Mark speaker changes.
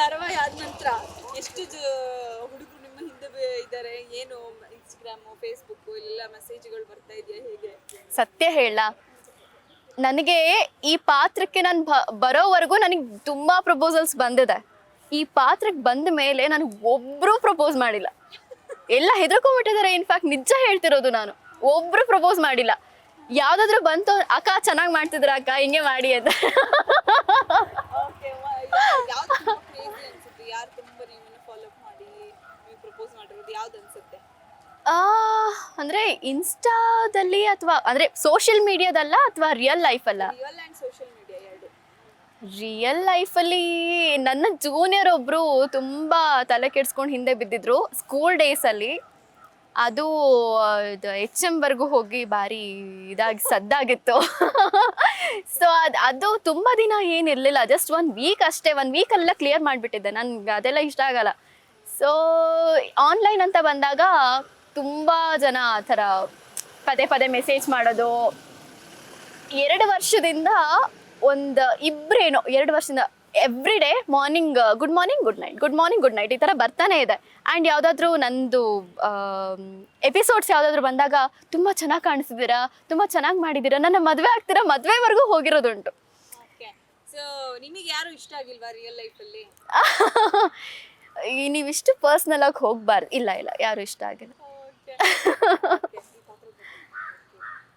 Speaker 1: ಧಾರಾವಾಹಿ ಆದ ನಂತರ ಎಷ್ಟು ಹುಡುಗರು ನಿಮ್ಮ ಹಿಂದೆ ಇದ್ದಾರೆ ಏನು ಇನ್ಸ್ಟಾಗ್ರಾಮ್ ಫೇಸ್ಬುಕ್ ಇಲ್ಲೆಲ್ಲ ಮೆಸೇಜ್ಗಳು ಬರ್ತಾ ಇದೆಯಾ ಹೇಗೆ?
Speaker 2: ಸತ್ಯ ಹೇಳ. ನನಗೆ ಈ ಪಾತ್ರಕ್ಕೆ ನಾನು ಬರೋವರೆಗೂ ನನಗೆ ತುಂಬಾ ಪ್ರಪೋಸಲ್ಸ್ ಬಂದಿದೆ. ಈ ಪಾತ್ರಕ್ಕೆ ಬಂದ ಮೇಲೆ ನನಗೆ ಒಬ್ರು ಪ್ರಪೋಸ್ ಮಾಡಿಲ್ಲ. ಎಲ್ಲ ಹೆದರ್ಕೊಂಡ್ಬಿಟ್ಟಿದ್ದಾರೆ. ಇನ್ಫ್ಯಾಕ್ಟ್ ನಿಜ ಹೇಳ್ತಿರೋದು ನಾನು. ಒಬ್ರು ಪ್ರಪೋಸ್ ಮಾಡಿಲ್ಲ. ಯಾವ್ದಾದ್ರು ಬಂತು, ಅಕ್ಕ, ಚೆನ್ನಾಗಿ ಮಾಡ್ತಿದ್ರ ಅಕ್ಕ? ಹಿಂಗೆ ಮಾಡಿ ಅಂತ
Speaker 1: ಓಕೆ ಯಾವ್ದು ತುಂಬ ಕ್ರೇಜಿ ಅನ್ಸುತ್ತೆ ಯಾರು ತುಂಬ ಫಾಲೋ ಮಾಡಿ ನೀವು ಪ್ರಪೋಸ್ ಮಾಡಿರೋದು ಯಾವ್ದು ಅನ್ಸುತ್ತೆ?
Speaker 2: ಆ, ಅಂದ್ರೆ ಇನ್ಸ್ಟಾದಲ್ಲಿ ಅಥವಾ ಅಂದ್ರೆ ಸೋಷಿಯಲ್ ಮೀಡಿಯಾದಲ್ಲ ಅಥವಾ ರಿಯಲ್ ಲೈಫ್ ಅಲ್ಲ?
Speaker 1: ರಿಯಲ್ ಆ್ಯಂಡ್ ಸೋಷಿಯಲ್ ಮೀಡಿಯಾ ಎರಡು.
Speaker 2: ರಿಯಲ್ ಲೈಫಲ್ಲಿ ನನ್ನ ಜೂನಿಯರ್ ಒಬ್ರು ತುಂಬಾ ತಲೆ ಕೆಡ್ಸ್ಕೊಂಡು ಹಿಂದೆ ಬಿದ್ದಿದ್ರು ಸ್ಕೂಲ್ ಡೇಸಲ್ಲಿ ಅದು ಇದು ಎಚ್ ಎಮ್ವರೆಗೂ ಹೋಗಿ ಬಾರಿ ಇದಾಗಿ ಸದ್ದಾಗಿತ್ತು. ಸೊ ಅದು ಅದು ತುಂಬ ದಿನ ಏನಿರಲಿಲ್ಲ ಜಸ್ಟ್ ಒಂದು ವೀಕ್ ಅಷ್ಟೇ ಒನ್ ವೀಕಲ್ಲ ಕ್ಲಿಯರ್ ಮಾಡಿಬಿಟ್ಟಿದ್ದೆ. ನನ್ಗೆ ಅದೆಲ್ಲ ಇಷ್ಟ ಆಗಲ್ಲ. ಸೊ ಆನ್ಲೈನ್ ಅಂತ ಬಂದಾಗ ತುಂಬ ಜನ ಆ ಥರ ಪದೇ ಪದೇ ಮೆಸೇಜ್ ಮಾಡೋದು. ಎರಡು ವರ್ಷದಿಂದ ಒಂದು ಇಬ್ರೇನೋ, ಎರಡು ವರ್ಷದಿಂದ every day morning good morning good night good morning good night ಈ ಥರ ಬರ್ತಾನೆ ಇದೆ. ಆ್ಯಂಡ್ ಯಾವುದಾದ್ರೂ ನಂದು ಎಪಿಸೋಡ್ಸ್ ಯಾವುದಾದ್ರೂ ಬಂದಾಗ ತುಂಬ ಚೆನ್ನಾಗಿ ಕಾಣಿಸಿದ್ದೀರಾ ತುಂಬ ಚೆನ್ನಾಗಿ ಮಾಡಿದ್ದೀರಾ ನನ್ನ ಮದುವೆ ಆಗ್ತೀರಾ ಮದುವೆವರೆಗೂ ಹೋಗಿರೋದುಂಟು.
Speaker 1: ನಿಮಗೆ ಯಾರು ಇಷ್ಟ ಆಗಿಲ್ವಾ ರಿಯಲ್ ಲೈಫಲ್ಲಿ
Speaker 2: ನೀವಿಷ್ಟು ಪರ್ಸ್ನಲ್ ಆಗಿ ಹೋಗ್ಬಾರ್ದು. ಇಲ್ಲ ಇಲ್ಲ ಯಾರು ಇಷ್ಟ ಆಗಿಲ್ಲ.